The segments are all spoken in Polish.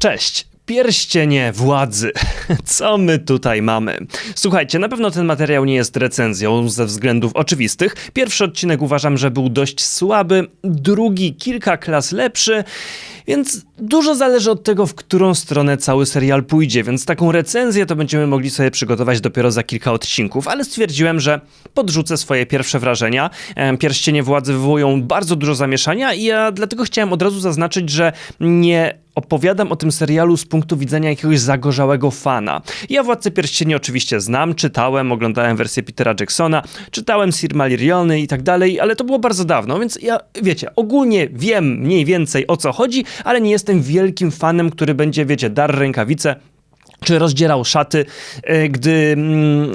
Cześć! Pierścienie władzy. Co my tutaj mamy? Słuchajcie, na pewno ten materiał nie jest recenzją ze względów oczywistych. Pierwszy odcinek uważam, że był dość słaby, drugi kilka klas lepszy. Więc dużo zależy od tego, w którą stronę cały serial pójdzie, więc taką recenzję to będziemy mogli sobie przygotować dopiero za kilka odcinków, ale stwierdziłem, że podrzucę swoje pierwsze wrażenia. Pierścienie władzy wywołują bardzo dużo zamieszania i ja dlatego chciałem od razu zaznaczyć, że nie opowiadam o tym serialu z punktu widzenia jakiegoś zagorzałego fana. Ja Władcę Pierścieni oczywiście znam, czytałem, oglądałem wersję Petera Jacksona, czytałem Sir Maliriony i tak dalej, ale to było bardzo dawno, więc ja, wiecie, ogólnie wiem mniej więcej o co chodzi, ale nie jestem wielkim fanem, który będzie, wiecie, dar rękawice czy rozdzierał szaty, e, gdy mm,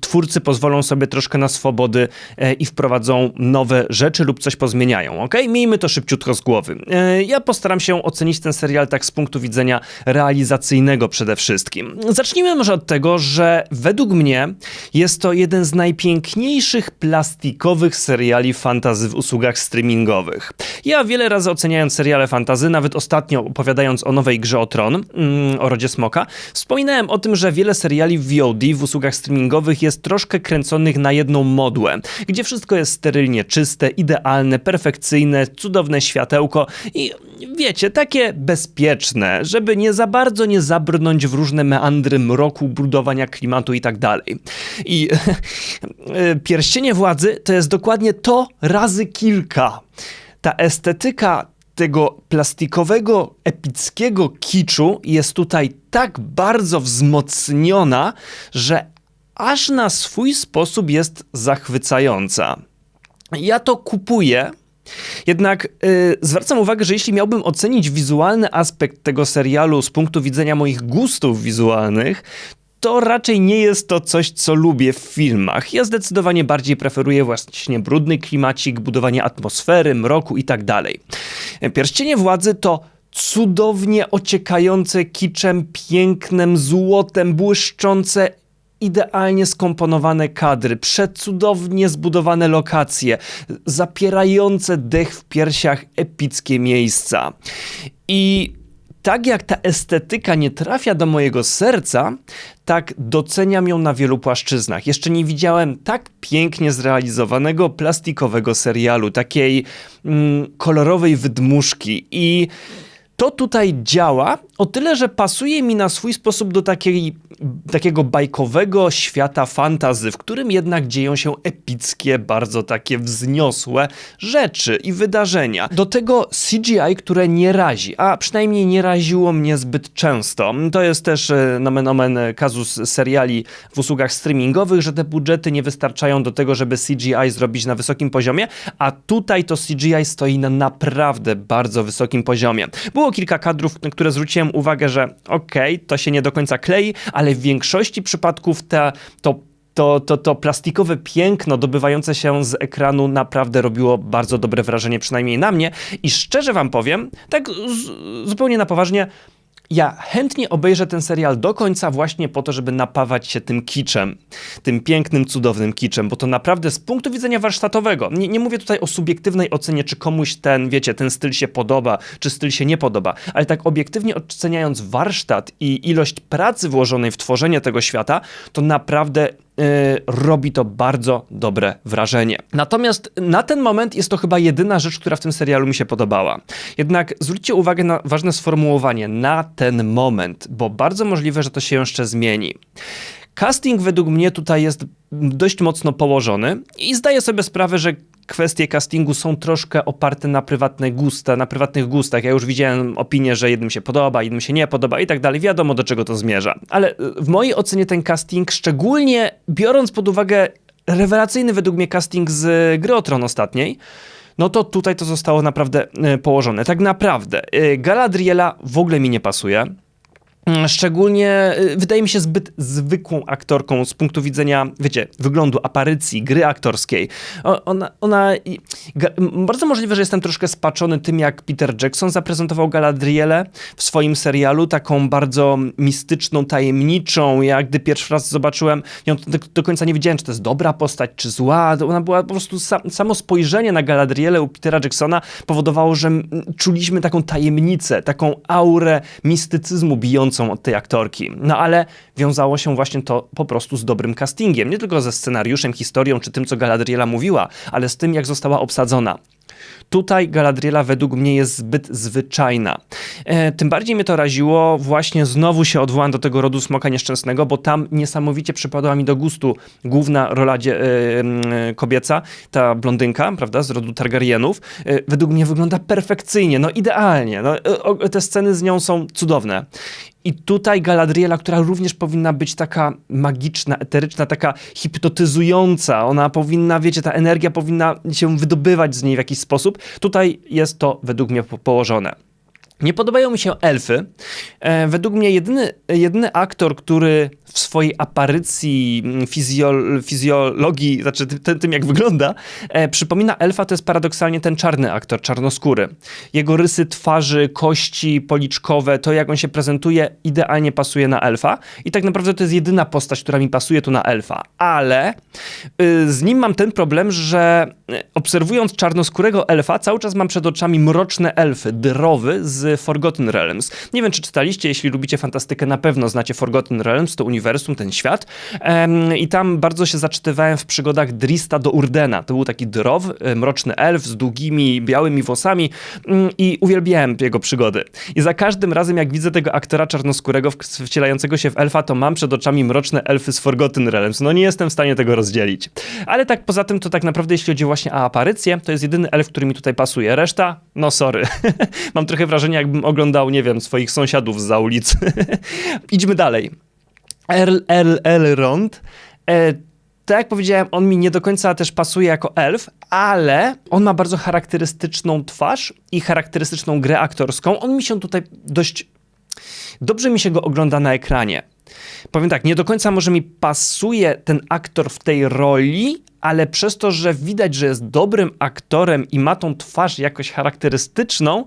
twórcy pozwolą sobie troszkę na swobody e, i wprowadzą nowe rzeczy lub coś pozmieniają, ok? Miejmy to szybciutko z głowy. E, ja postaram się ocenić ten serial tak z punktu widzenia realizacyjnego przede wszystkim. Zacznijmy może od tego, że według mnie jest to jeden z najpiękniejszych plastikowych seriali fantazy w usługach streamingowych. Ja wiele razy oceniając seriale fantazy, nawet ostatnio opowiadając o nowej grze o Tron, mm, o Rodzie Smoka, Wspominałem o tym, że wiele seriali w VOD, w usługach streamingowych jest troszkę kręconych na jedną modłę, gdzie wszystko jest sterylnie czyste, idealne, perfekcyjne, cudowne światełko i wiecie, takie bezpieczne, żeby nie za bardzo nie zabrnąć w różne meandry mroku, budowania klimatu i tak pierścienie władzy to jest dokładnie to razy kilka. Ta estetyka tego plastikowego, epickiego kiczu jest tutaj tak bardzo wzmocniona, że aż na swój sposób jest zachwycająca. Ja to kupuję. Jednak yy, zwracam uwagę, że jeśli miałbym ocenić wizualny aspekt tego serialu z punktu widzenia moich gustów wizualnych, to raczej nie jest to coś, co lubię w filmach. Ja zdecydowanie bardziej preferuję właśnie brudny klimacik, budowanie atmosfery, mroku i tak dalej. Pierścienie władzy to cudownie ociekające kiczem, pięknem, złotem, błyszczące idealnie skomponowane kadry, przecudownie zbudowane lokacje, zapierające dech w piersiach epickie miejsca. I tak jak ta estetyka nie trafia do mojego serca, tak doceniam ją na wielu płaszczyznach. Jeszcze nie widziałem tak pięknie zrealizowanego plastikowego serialu, takiej mm, kolorowej wydmuszki i to tutaj działa o tyle, że pasuje mi na swój sposób do takiej, takiego bajkowego świata fantazy, w którym jednak dzieją się epickie, bardzo takie wzniosłe rzeczy i wydarzenia. Do tego CGI, które nie razi, a przynajmniej nie raziło mnie zbyt często. To jest też e, nomen omen kazus seriali w usługach streamingowych, że te budżety nie wystarczają do tego, żeby CGI zrobić na wysokim poziomie, a tutaj to CGI stoi na naprawdę bardzo wysokim poziomie. Było kilka kadrów, na które zwróciłem uwagę, że okej, okay, to się nie do końca klei, ale w większości przypadków ta, to to, to, to plastikowe piękno dobywające się z ekranu naprawdę robiło bardzo dobre wrażenie, przynajmniej na mnie. I szczerze wam powiem, tak zupełnie na poważnie, ja chętnie obejrzę ten serial do końca właśnie po to, żeby napawać się tym kiczem, tym pięknym, cudownym kiczem, bo to naprawdę z punktu widzenia warsztatowego, nie, nie mówię tutaj o subiektywnej ocenie, czy komuś ten, wiecie, ten styl się podoba, czy styl się nie podoba, ale tak obiektywnie oceniając warsztat i ilość pracy włożonej w tworzenie tego świata, to naprawdę Yy, robi to bardzo dobre wrażenie. Natomiast na ten moment jest to chyba jedyna rzecz, która w tym serialu mi się podobała. Jednak zwróćcie uwagę na ważne sformułowanie na ten moment, bo bardzo możliwe, że to się jeszcze zmieni. Casting według mnie tutaj jest dość mocno położony i zdaję sobie sprawę, że kwestie castingu są troszkę oparte na prywatne gusta, na prywatnych gustach. Ja już widziałem opinię, że jednym się podoba, innym się nie podoba i tak dalej. Wiadomo, do czego to zmierza. Ale w mojej ocenie ten casting, szczególnie biorąc pod uwagę rewelacyjny według mnie casting z Gry o Tron ostatniej, no to tutaj to zostało naprawdę e, położone. Tak naprawdę e, Galadriela w ogóle mi nie pasuje. Mm, Szczególnie y, wydaje mi się zbyt zwykłą aktorką z punktu widzenia, wiecie, wyglądu, aparycji, gry aktorskiej. Ona, ona bardzo możliwe, że jestem troszkę spaczony tym, jak Peter Jackson zaprezentował Galadrielę w swoim serialu, taką bardzo mistyczną, tajemniczą. Ja gdy pierwszy raz zobaczyłem ją, do, do końca nie wiedziałem, czy to jest dobra postać, czy zła. Ona była po prostu, sa, samo spojrzenie na Galadrielę u Petera Jacksona powodowało, że czuliśmy taką tajemnicę, taką aurę mistycyzmu bijącą od tej aktorki. No ale wiązało się właśnie to po prostu z dobrym castingiem. Nie tylko ze scenariuszem, historią, czy tym, co Galadriela mówiła, ale z tym, jak została obsadzona. Tutaj Galadriela według mnie jest zbyt zwyczajna. E, tym bardziej mnie to raziło, właśnie znowu się odwołam do tego rodu smoka nieszczęsnego, bo tam niesamowicie przypadła mi do gustu główna rola dzie- e, e, kobieca, ta blondynka, prawda, z rodu Targaryenów. E, według mnie wygląda perfekcyjnie, no idealnie. No, e, te sceny z nią są cudowne. I tutaj Galadriela, która również powinna być taka magiczna, eteryczna, taka hipnotyzująca. Ona powinna, wiecie, ta energia powinna się wydobywać z niej w jakiś sposób. Tutaj jest to według mnie po- położone. Nie podobają mi się elfy. E, według mnie jedyny, jedyny aktor, który w swojej aparycji, mm, fizjol, fizjologii, znaczy ty- tym, tym jak wygląda, e, przypomina elfa, to jest paradoksalnie ten czarny aktor, czarnoskóry. Jego rysy twarzy, kości policzkowe, to jak on się prezentuje, idealnie pasuje na elfa. I tak naprawdę to jest jedyna postać, która mi pasuje tu na elfa. Ale y, z nim mam ten problem, że y, obserwując czarnoskórego elfa, cały czas mam przed oczami mroczne elfy, dyrowy z Forgotten Realms. Nie wiem, czy czytaliście, jeśli lubicie fantastykę, na pewno znacie Forgotten Realms, to uniwersum, ten świat. I tam bardzo się zaczytywałem w przygodach Drista do Urdena. To był taki dyrow, y, mroczny elf z długimi, białymi włosami mm, i uwielbiałem jego przygody. I za każdym razem, jak widzę tego aktora czarnoskórego wcielającego się w elfa, to mam przed oczami mroczne elfy z Forgotten Realms. No nie jestem w stanie tego rozdzielić. Ale tak poza tym, to tak naprawdę jeśli chodzi właśnie o aparycję, to jest jedyny elf, który mi tutaj pasuje. Reszta, no sorry. mam trochę wrażenie, jakbym oglądał, nie wiem, swoich sąsiadów za ulicy. Idźmy dalej. Earl, Earl Elrond. E, tak jak powiedziałem, on mi nie do końca też pasuje jako elf, ale on ma bardzo charakterystyczną twarz i charakterystyczną grę aktorską. On mi się tutaj dość dobrze mi się go ogląda na ekranie. Powiem tak, nie do końca może mi pasuje ten aktor w tej roli, ale przez to, że widać, że jest dobrym aktorem i ma tą twarz jakoś charakterystyczną,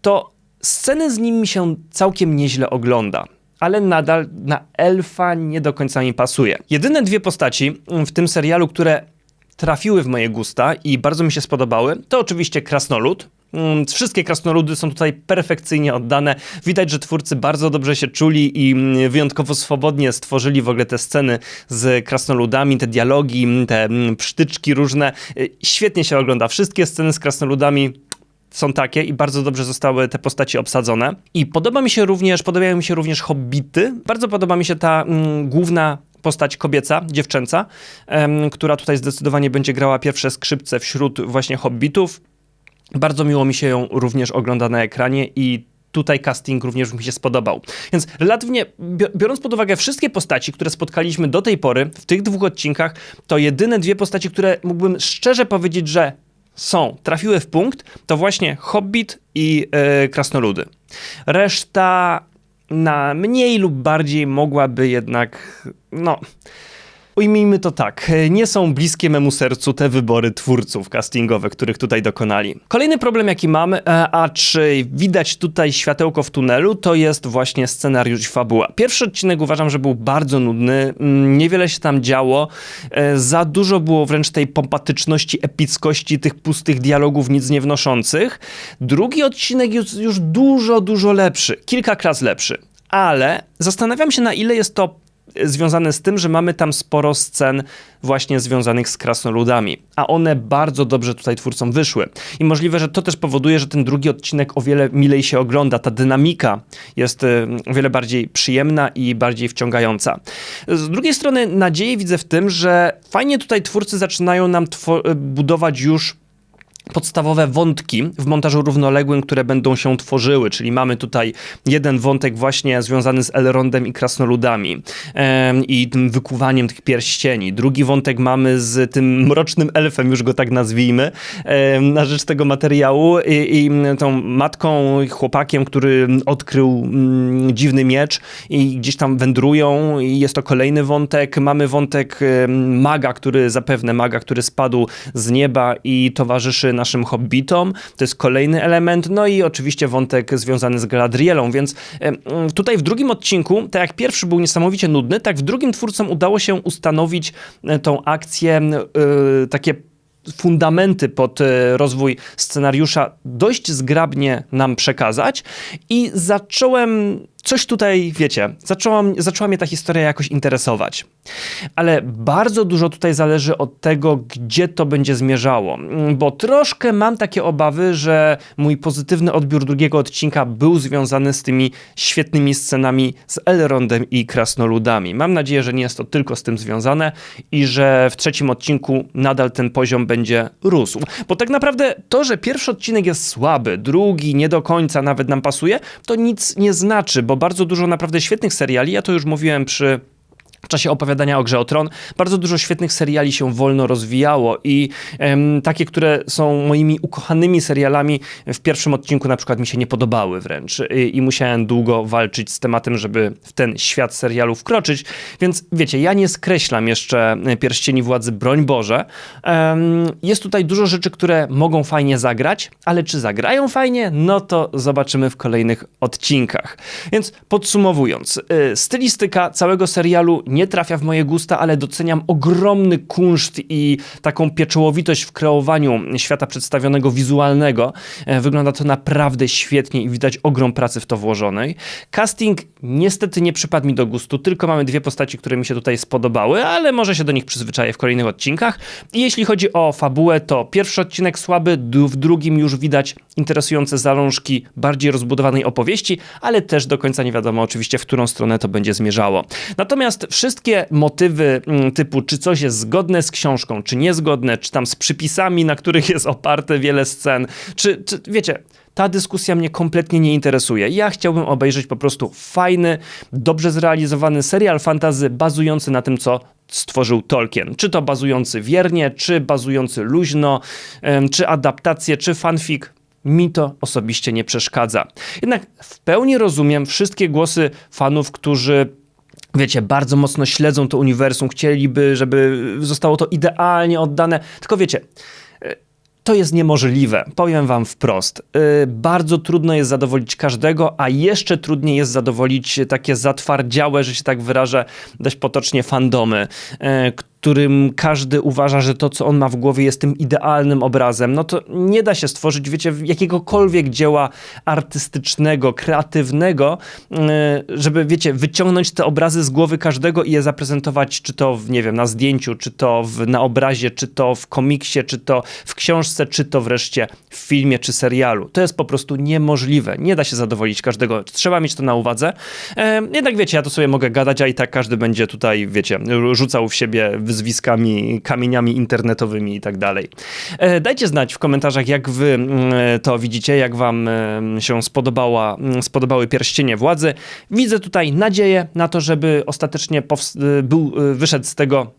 to sceny z nim mi się całkiem nieźle ogląda. Ale nadal na elfa nie do końca mi pasuje. Jedyne dwie postaci w tym serialu, które trafiły w moje gusta i bardzo mi się spodobały, to oczywiście Krasnolud. Mm, Wszystkie krasnoludy są tutaj perfekcyjnie oddane. Widać, że twórcy bardzo dobrze się czuli i mm, wyjątkowo swobodnie stworzyli w ogóle te sceny z krasnoludami, te dialogi, te mm, psztyczki różne. Y, Świetnie się ogląda. Wszystkie sceny z krasnoludami są takie i bardzo dobrze zostały te postaci obsadzone. I podoba mi się również, podobają mi się również hobbity. Bardzo podoba mi się ta mm, główna postać kobieca, dziewczęca, em, która tutaj zdecydowanie będzie grała pierwsze skrzypce wśród właśnie hobbitów. Bardzo miło mi się ją również ogląda na ekranie i tutaj casting również mi się spodobał. Więc relatywnie, bio- biorąc pod uwagę wszystkie postaci, które spotkaliśmy do tej pory w tych dwóch odcinkach, to jedyne dwie postaci, które mógłbym szczerze powiedzieć, że są, trafiły w punkt, to właśnie Hobbit i e, Krasnoludy. Reszta na mniej lub bardziej mogłaby jednak, no... Ujmijmy to tak, nie są bliskie memu sercu te wybory twórców castingowe, których tutaj dokonali. Kolejny problem, jaki mam, e, a czy widać tutaj światełko w tunelu, to jest właśnie scenariusz fabuła. Pierwszy odcinek uważam, że był bardzo nudny, mm, niewiele się tam działo, e, za dużo było wręcz tej pompatyczności, epickości, tych pustych dialogów nic nie wnoszących. Drugi odcinek jest już dużo, dużo lepszy, kilka klas lepszy. Ale zastanawiam się, na ile jest to związane z tym, że mamy tam sporo scen właśnie związanych z krasnoludami, a one bardzo dobrze tutaj twórcom wyszły. I możliwe, że to też powoduje, że ten drugi odcinek o wiele milej się ogląda. Ta dynamika jest y, o wiele bardziej przyjemna i bardziej wciągająca. Z drugiej strony nadzieję widzę w tym, że fajnie tutaj twórcy zaczynają nam budować już podstawowe wątki w montażu równoległym, które będą się tworzyły, czyli mamy tutaj jeden wątek właśnie związany z Elrondem i krasnoludami i tym wykuwaniem tych pierścieni. Drugi wątek mamy z tym mrocznym elfem, już go tak nazwijmy, em, na rzecz tego materiału i, i tą matką i chłopakiem, który odkrył mm, dziwny miecz i gdzieś tam wędrują i jest to kolejny wątek. Mamy wątek maga, który zapewne maga, który spadł z nieba i towarzyszy naszym hobbitom. To jest kolejny element. No i oczywiście wątek związany z Galadrielą, więc em, tutaj w drugim odcinku, tak jak pierwszy był niesamowicie nudny, tak w drugim twórcom udało się ustanowić e, tą akcję, e, takie fundamenty pod e, rozwój scenariusza dość zgrabnie nam przekazać i zacząłem coś tutaj, wiecie, zaczęłam, zaczęła mnie ta historia jakoś interesować. Ale bardzo dużo tutaj zależy od tego, gdzie to będzie zmierzało, bo troszkę mam takie obawy, że mój pozytywny odbiór drugiego odcinka był związany z tymi świetnymi scenami z Elrondem i krasnoludami. Mam nadzieję, że nie jest to tylko z tym związane i że w trzecim odcinku nadal ten poziom będzie rósł. Bo tak naprawdę to, że pierwszy odcinek jest słaby, drugi nie do końca nawet nam pasuje, to nic nie znaczy, bo bardzo dużo naprawdę świetnych seriali, ja to już mówiłem przy w czasie opowiadania o Grze o Tron bardzo dużo świetnych seriali się wolno rozwijało i em, takie, które są moimi ukochanymi serialami w pierwszym odcinku na przykład mi się nie podobały wręcz i, i musiałem długo walczyć z tematem, żeby w ten świat serialu wkroczyć, więc wiecie, ja nie skreślam jeszcze Pierścieni Władzy, broń Boże. Em, jest tutaj dużo rzeczy, które mogą fajnie zagrać, ale czy zagrają fajnie? No to zobaczymy w kolejnych odcinkach. Więc podsumowując, y, stylistyka całego serialu nie trafia w moje gusta, ale doceniam ogromny kunszt i taką pieczołowitość w kreowaniu świata przedstawionego wizualnego. E, Wygląda to naprawdę świetnie i widać ogrom pracy w to włożonej. Casting niestety nie przypadł mi do gustu, tylko mamy dwie postaci, które mi się tutaj spodobały, ale może się do nich przyzwyczaję w kolejnych odcinkach. I jeśli chodzi o fabułę, to pierwszy odcinek słaby, w drugim już widać interesujące zalążki bardziej rozbudowanej opowieści, ale też do końca nie wiadomo oczywiście, w którą stronę to będzie zmierzało. Natomiast wszystkie motywy mm, typu, czy coś jest zgodne z książką, czy niezgodne, czy tam z przypisami, na których jest oparte wiele scen, czy, czy wiecie, ta dyskusja mnie kompletnie nie interesuje. Ja chciałbym obejrzeć po prostu fajny, dobrze zrealizowany serial fantazy bazujący na tym, co stworzył Tolkien. Czy to bazujący wiernie, czy bazujący luźno, czy adaptacje, czy fanfic. Mi to osobiście nie przeszkadza. Jednak w pełni rozumiem wszystkie głosy fanów, którzy wiecie, bardzo mocno śledzą to uniwersum, chcieliby, żeby zostało to idealnie oddane. Tylko wiecie, to jest niemożliwe. Powiem wam wprost. Yy, bardzo trudno jest zadowolić każdego, a jeszcze trudniej jest zadowolić takie zatwardziałe, że się tak wyrażę, dość potocznie fandomy, yy, którym każdy uważa, że to, co on ma w głowie, jest tym idealnym obrazem. No to nie da się stworzyć, wiecie, jakiegokolwiek dzieła artystycznego, kreatywnego, yy, żeby, wiecie, wyciągnąć te obrazy z głowy każdego i je zaprezentować, czy to, w, nie wiem, na zdjęciu, czy to w, na obrazie, czy to w komiksie, czy to w książce, czy to wreszcie w filmie, czy serialu. To jest po prostu niemożliwe. Nie da się zadowolić każdego. Trzeba mieć to na uwadze. E, jednak wiecie, ja to sobie mogę gadać, a i tak każdy będzie tutaj, wiecie, rzucał w siebie wyzwiskami, kamieniami internetowymi i tak dalej. E, dajcie znać w komentarzach, jak wy mm, to widzicie, jak wam e, się spodobała, mm, spodobały pierścienie władzy. Widzę tutaj nadzieję na to, żeby ostatecznie był, wyszedł z tego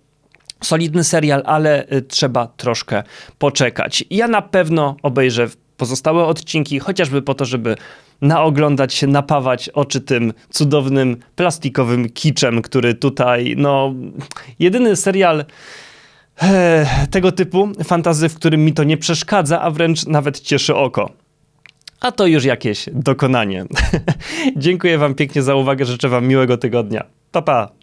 solidny serial, ale trzeba troszkę poczekać. Ja na pewno obejrzę pozostałe odcinki, chociażby po to, żeby naoglądać się, napawać oczy tym cudownym plastikowym kiczem, który tutaj, no, jedyny serial e, tego typu fantazy, w którym mi to nie przeszkadza, a wręcz nawet cieszy oko. A to już jakieś dokonanie. Dziękuję Wam pięknie za uwagę, życzę Wam miłego tygodnia. Pa, pa!